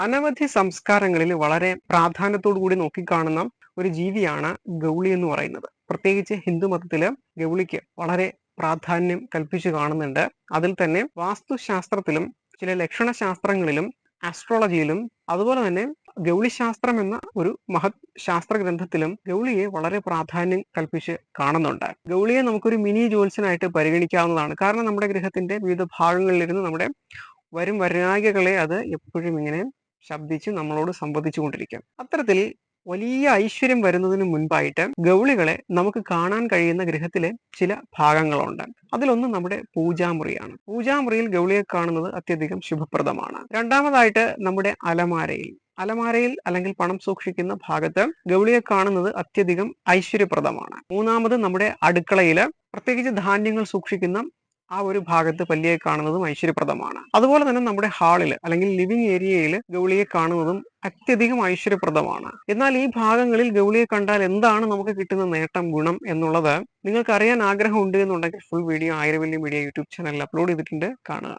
അനവധി സംസ്കാരങ്ങളിൽ വളരെ പ്രാധാന്യത്തോടു കൂടി നോക്കിക്കാണുന്ന ഒരു ജീവിയാണ് ഗൗളി എന്ന് പറയുന്നത്. പ്രത്യേകിച്ച് ഹിന്ദു മതത്തിൽ ഗൗളിക്ക് വളരെ പ്രാധാന്യം കൽപ്പിച്ചു കാണുന്നുണ്ട്. അതിൽ തന്നെ വാസ്തുശാസ്ത്രത്തിലും ചില ലക്ഷണശാസ്ത്രങ്ങളിലും ആസ്ട്രോളജിയിലും അതുപോലെ തന്നെ ഗൗളിശാസ്ത്രം എന്ന ഒരു മഹത് ശാസ്ത്ര ഗ്രന്ഥത്തിലും ഗൗളിയെ വളരെ പ്രാധാന്യം കൽപ്പിച്ച് കാണുന്നുണ്ട്. ഗൗളിയെ നമുക്കൊരു മിനി ജോത്സ്യനായിട്ട് പരിഗണിക്കാവുന്നതാണ്. കാരണം നമ്മുടെ ഗ്രഹത്തിന്റെ വിവിധ ഭാഗങ്ങളിലിരുന്ന് നമ്മുടെ വരും വരായികകളെ അത് എപ്പോഴും ഇങ്ങനെ ശബ്ദിച്ച് നമ്മളോട് സംവദിച്ചു കൊണ്ടിരിക്കാം അത്തരത്തിൽ വലിയ ഐശ്വര്യം വരുന്നതിന് മുൻപായിട്ട് ഗൗളികളെ നമുക്ക് കാണാൻ കഴിയുന്ന ഗൃഹത്തിലെ ചില ഭാഗങ്ങളുണ്ട്. അതിലൊന്ന് നമ്മുടെ പൂജാമുറിയാണ്. പൂജാമുറിയിൽ ഗൗളിയെ കാണുന്നത് അത്യധികം ശുഭപ്രദമാണ്. രണ്ടാമതായിട്ട് നമ്മുടെ അലമാരയിൽ. അലമാരയിൽ അല്ലെങ്കിൽ പണം സൂക്ഷിക്കുന്ന ഭാഗത്ത് ഗൗളിയെ കാണുന്നത് അത്യധികം ഐശ്വര്യപ്രദമാണ്. മൂന്നാമത് നമ്മുടെ അടുക്കളയിൽ പ്രത്യേകിച്ച് ധാന്യങ്ങൾ സൂക്ഷിക്കുന്ന ആ ഒരു ഭാഗത്ത് പല്ലിയെ കാണുന്നതും ഐശ്വര്യപ്രദമാണ്. അതുപോലെ തന്നെ നമ്മുടെ ഹാളിൽ അല്ലെങ്കിൽ ലിവിംഗ് ഏരിയയിൽ ഗൗളിയെ കാണുന്നതും അത്യധികം ഐശ്വര്യപ്രദമാണ്. എന്നാൽ ഈ ഭാഗങ്ങളിൽ ഗൗളിയെ കണ്ടാൽ എന്താണ് നമുക്ക് കിട്ടുന്ന നേട്ടം ഗുണം എന്നുള്ളത് നിങ്ങൾക്ക് അറിയാൻ ആഗ്രഹമുണ്ട് എന്നുണ്ടെങ്കിൽ ഫുൾ വീഡിയോ ആയിരവല്യം മീഡിയ യൂട്യൂബ് ചാനലിൽ അപ്ലോഡ് ചെയ്തിട്ടുണ്ട്. കാണുക.